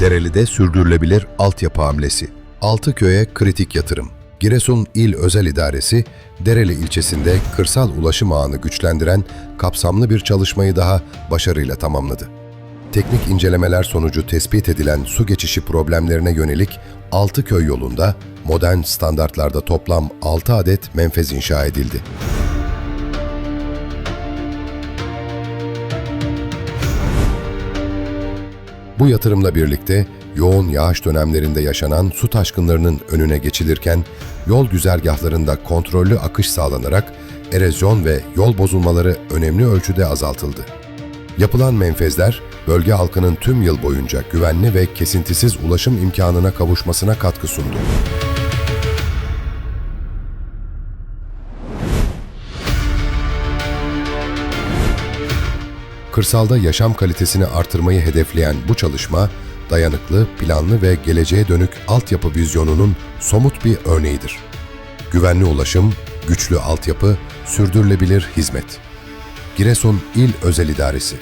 Dereli'de sürdürülebilir altyapı hamlesi. Altı köye kritik yatırım. Giresun İl Özel İdaresi, Dereli ilçesinde kırsal ulaşım ağını güçlendiren kapsamlı bir çalışmayı daha başarıyla tamamladı. Teknik incelemeler sonucu tespit edilen su geçişi problemlerine yönelik 6 köy yolunda modern standartlarda toplam 6 adet menfez inşa edildi. Bu yatırımla birlikte yoğun yağış dönemlerinde yaşanan su taşkınlarının önüne geçilirken yol güzergahlarında kontrollü akış sağlanarak erozyon ve yol bozulmaları önemli ölçüde azaltıldı. Yapılan menfezler, bölge halkının tüm yıl boyunca güvenli ve kesintisiz ulaşım imkanına kavuşmasına katkı sundu. Kırsalda yaşam kalitesini artırmayı hedefleyen bu çalışma, dayanıklı, planlı ve geleceğe dönük altyapı vizyonunun somut bir örneğidir. Güvenli ulaşım, güçlü altyapı, sürdürülebilir hizmet. Giresun İl Özel İdaresi